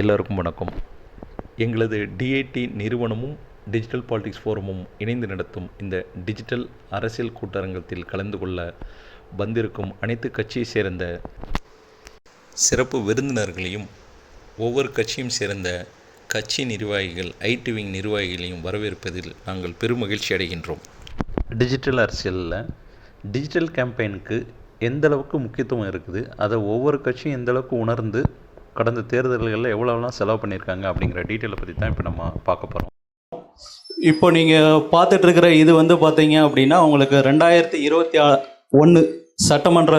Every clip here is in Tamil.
எல்லோருக்கும் வணக்கம். எங்களது டிஐடி நிறுவனமும் டிஜிட்டல் பாலிடிக்ஸ் ஃபோரமும் இணைந்து நடத்தும் இந்த டிஜிட்டல் அரசியல் கூட்டரங்கத்தில் கலந்து கொள்ள வந்திருக்கும் அனைத்து கட்சியை சேர்ந்த சிறப்பு விருந்தினர்களையும் ஒவ்வொரு கட்சியும் சேர்ந்த கட்சி நிர்வாகிகள் ஐடி விங் நிர்வாகிகளையும் வரவேற்பதில் நாங்கள் பெருமகிழ்ச்சி அடைகின்றோம். டிஜிட்டல் அரசியலில் டிஜிட்டல் கேம்பெயினுக்கு எந்தளவுக்கு முக்கியத்துவம் இருக்குது அதை ஒவ்வொரு கட்சியும் எந்த அளவுக்கு உணர்ந்து கடந்த தேர்தல்களில் எவ்வளோலாம் செலவு பண்ணியிருக்காங்க அப்படிங்கிற டீட்டெயிலை பற்றி தான் இப்போ நம்ம பார்க்க போகிறோம் இப்போ நீங்கள் பார்த்துட்ருக்கிற இது வந்து பார்த்தீங்க அப்படின்னா உங்களுக்கு ரெண்டாயிரத்தி இருபத்தி ஒன்று சட்டமன்ற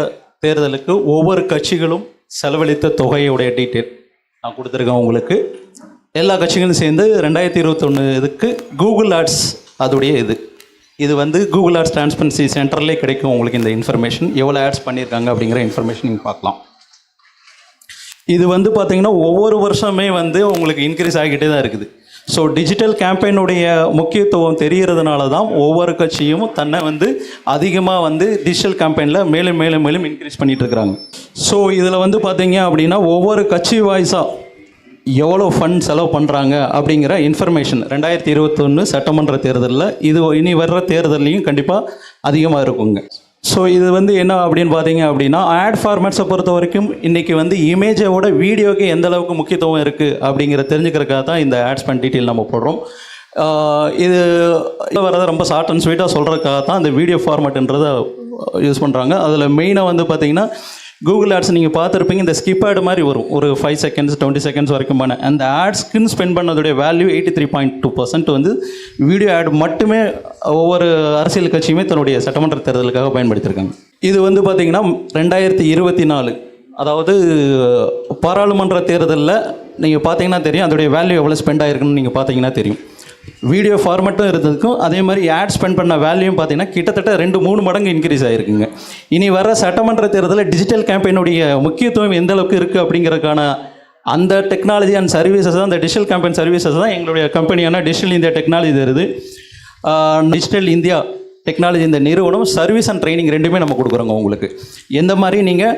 தேர்தலுக்கு ஒவ்வொரு கட்சிகளும் செலவழித்த தொகையுடைய டீட்டெயில் நான் கொடுத்துருக்கேன் உங்களுக்கு. எல்லா கட்சிகளும் சேர்ந்து ரெண்டாயிரத்தி இருபத்தொன்று இதுக்கு கூகுள் ஆட்ஸ் அதோடைய இது. இது வந்து கூகுள் ஆட்ஸ் டிரான்ஸ்பரன்சி சென்டர்லேயே கிடைக்கும் உங்களுக்கு இந்த இன்ஃபர்மேஷன் எவ்வளோ ஆட்ஸ் பண்ணியிருக்காங்க அப்படிங்கிற இன்ஃபர்மேஷன் நீங்கள் பார்க்கலாம். இது வந்து பார்த்தீங்கன்னா ஒவ்வொரு வருஷமே வந்து உங்களுக்கு இன்க்ரீஸ் ஆகிக்கிட்டே தான் இருக்குது. ஸோ டிஜிட்டல் கேம்பெயினுடைய முக்கியத்துவம் தெரிகிறதுனால தான் ஒவ்வொரு கட்சியும் தன்னை வந்து அதிகமாக வந்து டிஜிட்டல் கேம்பெயினில் மேலும் மேலும் மேலும் இன்க்ரீஸ் பண்ணிகிட்டு இருக்கிறாங்க. ஸோ இதில் வந்து பார்த்தீங்க அப்படின்னா ஒவ்வொரு கட்சி வாய்ஸாக எவ்வளோ ஃபண்ட் செலவு பண்ணுறாங்க அப்படிங்கிற இன்ஃபர்மேஷன் ரெண்டாயிரத்தி இருபத்தொன்று சட்டமன்ற தேர்தலில் இது இனி வர்ற தேர்தல்லையும் கண்டிப்பாக அதிகமாக இருக்குங்க. ஸோ இது வந்து என்ன அப்படின்னு பார்த்தீங்க அப்படின்னா ஆட் ஃபார்மேட்ஸை பொறுத்த வரைக்கும் இன்றைக்கி வந்து இமேஜோட வீடியோக்கு எந்த அளவுக்கு முக்கியத்துவம் இருக்குது அப்படிங்கிற தெரிஞ்சுக்கிறக்காக தான் இந்த ஆட்ஸ் பண்ண டீட்டெயில் நம்ம போடுறோம். இது வரதை ரொம்ப ஷார்ட் அண்ட் ஸ்வீட்டாக சொல்கிறதுக்காக தான் இந்த வீடியோ ஃபார்மேட்டுன்றதை யூஸ் பண்ணுறாங்க அதில் மெயினாக வந்து பார்த்திங்கன்னா கூகுள் ஆட்ஸ் நீங்கள் பார்த்துருப்பீங்க இந்த ஸ்கிப் ஆட் மாதிரி வரும். ஒரு ஃபைவ் செகண்ட்ஸ் டுவெண்ட்டி செகண்ட்ஸ் வரைக்கும் பண்ண. அந்த ஆட்ஸ்க்குன்னு spend பண்ணதுடைய value eighty three point two percent வந்து வீடியோ ஆட் மட்டுமே ஒவ்வொரு அரசியல் கட்சியுமே தன்னுடைய சட்டமன்ற தேர்தலுக்காக பயன்படுத்தியிருக்காங்க. இது வந்து பார்த்திங்கன்னா ரெண்டாயிரத்தி இருபத்தி நாலு அதாவது பாராளுமன்ற தேர்தலில் நீங்கள் பார்த்தீங்கன்னா தெரியும் அதோடைய வேல்யூ எவ்வளோ ஸ்பெண்ட் ஆயிருக்குன்னு நீங்கள் பார்த்தீங்கன்னா தெரியும். வீடியோ ஃபார்மேட்டும் இருந்ததுக்கும் அதே மாதிரி ஆட் ஸ்பெண்ட் பண்ண வேல்யூயும் பார்த்தீங்கன்னா கிட்டத்தட்ட ரெண்டு மூணு மடங்கு இன்க்ரீஸ் ஆகிருக்குங்க இனி வர சட்டமன்ற தேர்தலில் டிஜிட்டல் கேம்பெயினுடைய முக்கியத்துவம் எந்த அளவுக்கு இருக்குது அப்படிங்கிறதுக்கான அந்த டெக்னாலஜி அண்ட் சர்வீசஸ் தான் அந்த டிஜிட்டல் கேம்பெயின் சர்வீசஸ் தான் எங்களுடைய கம்பெனியான டிஜிட்டல் இந்தியா டெக்னாலஜி தருது. டிஜிட்டல் இந்தியா டெக்னாலஜி இந்த நிறுவனம் சர்வீஸ் அண்ட் ட்ரைனிங் ரெண்டுமே நம்ம கொடுக்குறோங்க உங்களுக்கு. எந்த மாதிரி நீங்கள்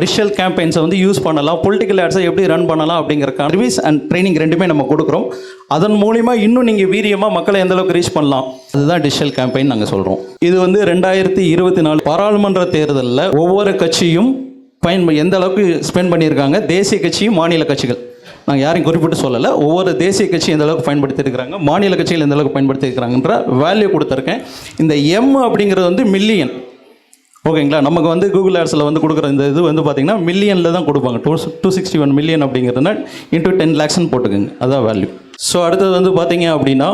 டிஜிட்டல் கேம்பெயின்ஸை வந்து யூஸ் பண்ணலாம் பொலிட்டிக்கல் ஆட்ஸை எப்படி ரன் பண்ணலாம் அப்படிங்கிற சர்வீஸ் அண்ட் ட்ரைனிங் ரெண்டுமே நம்ம கொடுக்குறோம். அதன் மூலிமா இன்னும் நீங்கள் வீரியமாக மக்களை எந்தளவுக்கு ரீச் பண்ணலாம்? அதுதான் டிஜிட்டல் கேம்பெயின் நாங்கள் சொல்கிறோம் இது வந்து ரெண்டாயிரத்தி இருபத்தி நாலு பாராளுமன்ற தேர்தலில் ஒவ்வொரு கட்சியும் பயன் எந்த அளவுக்கு ஸ்பெண்ட் பண்ணியிருக்காங்க? தேசிய கட்சியும் மாநில கட்சிகள். நாங்கள் யாரையும் குறிப்பிட்டு சொல்லலை. ஒவ்வொரு தேசிய கட்சி எந்த அளவுக்கு பயன்படுத்தியிருக்கிறாங்க மாநில கட்சிகள் எந்த அளவுக்கு பயன்படுத்தியிருக்கிறாங்கன்ற வேல்யூ கொடுத்துருக்கேன். இந்த எம் அப்படிங்கிறது வந்து மில்லியன் ஓகேங்களா? நமக்கு வந்து கூகுள் ஆட்ஸில் வந்து கொடுக்குற இந்த இது வந்து பார்த்திங்கன்னா மில்லியனில் தான் கொடுப்பாங்க. Two two sixty one million அப்படிங்கிறதுனா into ten லேக்ஸ்னு போட்டுக்கோங்க. அதான் வேல்யூ ஸோ அடுத்தது வந்து பார்த்தீங்க அப்படின்னா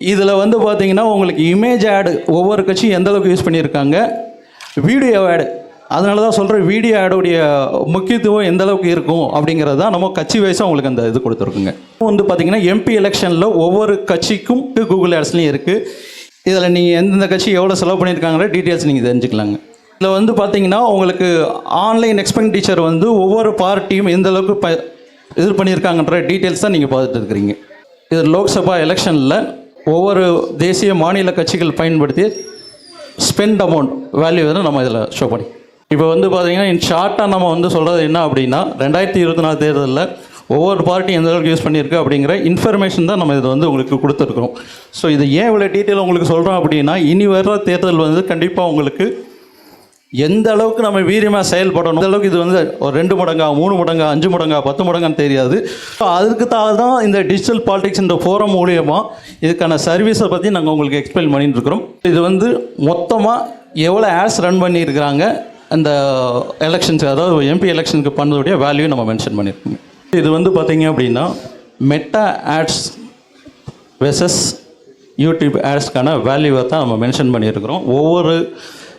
இதில் வந்து பார்த்தீங்கன்னா உங்களுக்கு இமேஜ் ஆடு ஒவ்வொரு கட்சியும் எந்த அளவுக்கு யூஸ் பண்ணியிருக்காங்க? வீடியோ ஆடு அதனால தான் சொல்கிறேன் வீடியோ ஆடுடைய முக்கியத்துவம் எந்த அளவுக்கு இருக்கும் அப்படிங்கிறது தான் நம்ம கட்சி வயசாக உங்களுக்கு அந்த இது கொடுத்துருக்குங்க. வந்து பார்த்தீங்கன்னா எம்பி எலெக்ஷனில் ஒவ்வொரு கட்சிக்கும் கூகுள் ஆட்ஸ்லையும் இருக்குது இதில் நீங்கள் எந்தெந்த கட்சி எவ்வளோ செலவு பண்ணியிருக்காங்கிற டீட்டெயில்ஸ் நீங்கள் தெரிஞ்சுக்கலாங்க. இதில் வந்து பார்த்தீங்கன்னா உங்களுக்கு ஆன்லைன் எக்ஸ்பெண்டிச்சர் வந்து ஒவ்வொரு பார்ட்டியும் எந்த அளவுக்கு ப இது பண்ணியிருக்காங்கன்ற டீட்டெயில்ஸ் தான் நீங்கள் பார்த்துட்டு இருக்கிறீங்க இது லோக்சபா எலெக்ஷனில் ஒவ்வொரு தேசிய மாநில கட்சிகள் பயன்படுத்தி ஸ்பெண்ட் அமௌண்ட் வேல்யூ வந்து நம்ம இதில் ஷோ பண்ணி. இப்போ வந்து பார்த்தீங்கன்னா இன் ஷார்ட்டாக நம்ம வந்து சொல்கிறது என்ன அப்படின்னா ரெண்டாயிரத்தி இருபத்தி நாலு தேர்தலில் ஒவ்வொரு பார்ட்டியும் எந்த அளவுக்கு யூஸ் பண்ணியிருக்கு அப்படிங்கிற இன்ஃபர்மேஷன் தான் நம்ம இதை வந்து உங்களுக்கு கொடுத்துருக்குறோம். ஸோ இது ஏன் இவ்வளோ டீட்டெயில் உங்களுக்கு சொல்கிறோம் அப்படின்னா இனி வர்ற தேர்தல் வந்து கண்டிப்பாக உங்களுக்கு எந்த அளவுக்கு நம்ம வீரியமாக செயல்படணும்? அந்த அளவுக்கு இது வந்து ஒரு ரெண்டு மடங்கா மூணு மடங்கா அஞ்சு மடங்கா பத்து மடங்கான்னு தெரியாது. ஸோ அதுக்கு தான் இந்த டிஜிட்டல் பாலிடிக்ஸ் இந்த ஃபோரம் மூலியமாக இதுக்கான சர்வீஸை பற்றி நாங்கள் உங்களுக்கு எக்ஸ்பிளைன் பண்ணிட்டு இருக்கிறோம். இது வந்து மொத்தமாக எவ்வளோ ஆட்ஸ் ரன் பண்ணியிருக்கிறாங்க அந்த எலெக்ஷன்ஸ் அதாவது எம்பி எலெக்ஷனுக்கு பண்ணதுடைய வேல்யூ நம்ம மென்ஷன் பண்ணியிருக்கோம். இது வந்து பார்த்திங்க அப்படின்னா மெட்டா ஆட்ஸ் வெசஸ் யூடியூப் ஆட்ஸ்க்கான வேல்யூவை தான் நம்ம மென்ஷன் பண்ணியிருக்கிறோம். ஒவ்வொரு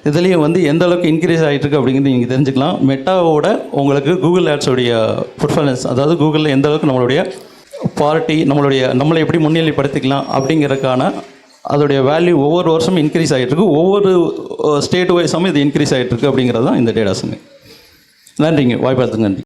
இதுலேயும் வந்து எந்த அளவுக்கு இன்க்ரீஸ் ஆகிட்டு இருக்கு அப்படிங்கிறது நீங்கள் தெரிஞ்சுக்கலாம். மெட்டாவோட உங்களுக்கு கூகுள் ஆட்ஸோடைய பர்ஃபார்மன்ஸ் அதாவது கூகுளில் எந்த அளவுக்கு நம்மளுடைய பார்ட்டி நம்மளுடைய நம்மளை எப்படி முன்னிலைப்படுத்திக்கலாம் அப்படிங்கிறதுக்கான அதோடைய வேல்யூ ஒவ்வொரு வருஷமும் இன்க்ரீஸ் ஆகிட்டு இருக்கு ஒவ்வொரு ஸ்டேட் வைஸாகவும் இது இன்க்ரீஸ் ஆகிட்டு இருக்கு அப்படிங்கிறது தான் இந்த டேடாஸுங்க நன்றிங்க. வாய்ப்பு நன்றி.